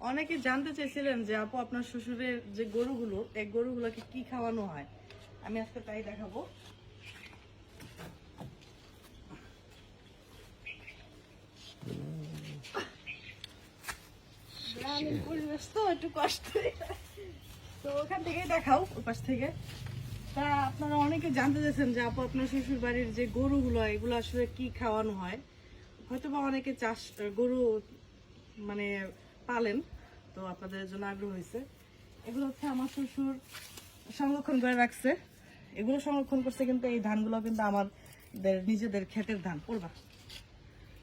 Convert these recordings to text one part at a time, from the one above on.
অনেকে জানতে চেয়েছিলেন যে আপু, আপনার শ্বশুরের যে গরুগুলো, এই গরুগুলোকে কি খাওয়ানো হয়? আমি আজকে তাই দেখাবো। একটু তো ওখান থেকেই দেখাও থেকে। আপনারা অনেকে জানতে যে আপু, আপনার যে গরুগুলো, এগুলো আসলে কি খাওয়ানো হয়? অনেকে চাষ, গরু মানে পালেন তো আপনাদের জন্য আগ্রহ হয়েছে। এগুলো হচ্ছে আমার শ্বশুর সংরক্ষণ করে রাখছে। এগুলো সংরক্ষণ করছে কিন্তু এই ধানগুলো কিন্তু আমাদের নিজেদের ক্ষেতের ধান পড়বা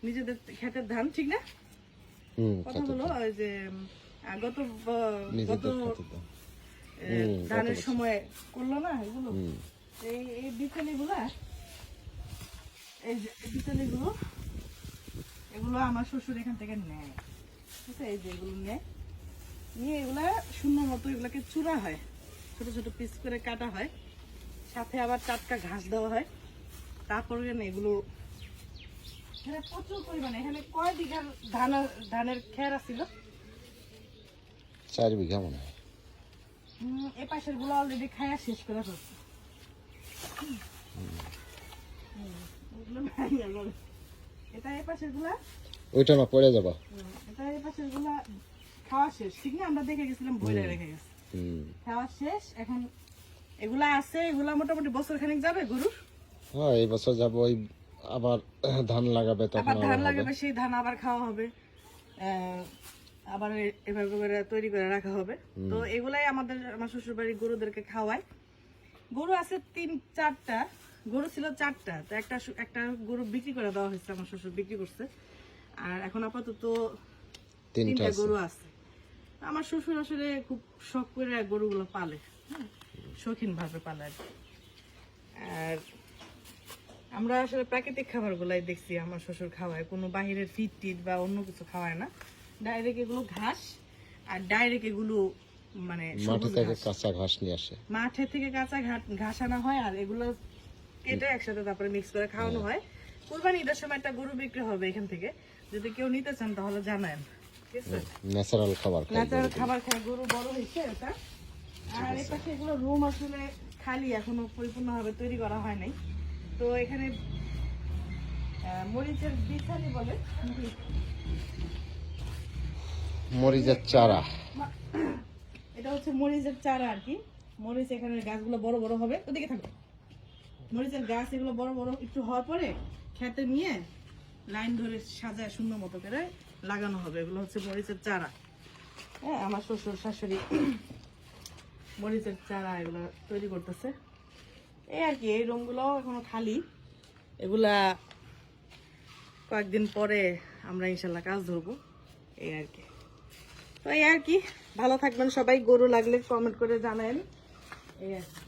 নিজেদের ক্ষেতের ধান ঠিক না? কথা হলো যে গত গত ধানের সময় করল না এগুলো? এই এই এই যে এগুলো আমার শ্বশুর এখান থেকে নেয়। ঠিক আছে এই যে এগুলো নেয়। নিয়ে এগুলা শূন্য মতো এগুলাকে চূড়া হয়। ছোট ছোট পিস করে কাটা হয়। সাথে আবার টাটকা ঘাস দেওয়া হয়। তারপরে এগুলো এখানে প্রচুর পরিমাণে এখানে কয় বিঘার ধান ধানের খের আছিল? চার বিঘা মনে হয়। এ পাশেরগুলো অলরেডি খায়া শেষ করে ফেলছে। এটা এ পাশেরগুলা? ওইটা না পড়ে যাবা হুম, এটা এ পাশেরগুলা খাওয়া শেষ। ঠিক না আমরা দেখে গেছিলাম বইলে রেখে গেছে। খাওয়া শেষ এখন এগুলা আছে এগুলা মোটামুটি বছর খানিক যাবে গরুর? হ্যাঁ এই বছর যাব ওই আবার ধান লাগাবে তখন আবার ধান লাগাবে সেই ধান আবার খাওয়া হবে। আবার এভাবে করে তৈরি করে রাখা হবে। তো এগুলাই আমাদের আমার শ্বশুর বাড়ির গরুদেরকে খাওয়ায় গরু আছে তিন চারটা। গরু ছিল চারটা তো একটা একটা গরু বিক্রি করে দেওয়া হয়েছে আমার শ্বশুর বিক্রি করছে। আর এখন আপাতত তিনটা তিনটা গরু আছে। আমার শ্বশুর আসলে খুব শখ করে গরুগুলো পালে। হ্যাঁ শৌখিন ভাবে পালে আর আর আমরা আসলে প্রাকৃতিক খাবারগুলাই দেখছি আমার শ্বশুর খাওয়ায়। কোনো বাহিরের ফিট টিট বা অন্য কিছু খাওয়ায় না। ডাইরেক্ট এগুলো ঘাস আর ডাইরেক্ট এগুলো মানে মাঠে থেকে কাঁচা ঘাস নিয়ে আসে। মাঠে থেকে কাঁচা ঘাস আনা হয় আর এগুলো কেটে একসাথে তারপরে মিক্স করে খাওয়ানো হয়। কুরবানি ঈদের সময় একটা গরু বিক্রি হবে এখান থেকে। যদি কেউ নিতে চান তাহলে আছে ন্যাচারাল খাবার ন্যাচারাল খাবার খায় গরু বড় হয়েছে এটা। আর এই পাশে এগুলো রুম আসলে খালি এখনও পরিপূর্ণভাবে তৈরি করা হয় নাই। তো এখানে মরিচের বিছানি বলে। মরিচের চারা। এটা হচ্ছে মরিচের চারা আর কি। মরিচ এখানে গাছগুলো বড় বড় হবে। ওদিকে থাকো। মরিচের গাছ এগুলো বড় বড় একটু হওয়ার পরে খেতে নিয়ে লাইন ধরে সাজায় শূন্য মতো করে লাগানো হবে। এগুলো হচ্ছে মরিচের চারা। হ্যাঁ আমার শ্বশুর, শাশুড়ি মরিচের চারা এগুলো তৈরি করতেছে। এই আর কি, এই রুমগুলো এখনও খালি। এগুলা কয়েকদিন পরে আমরা ইনশাল্লাহ কাজ ধরবো। এই আর কি। তো এই আর কি, ভালো থাকবেন সবাই। গরু লাগলে কমেন্ট করে জানাবেন এই আর কি।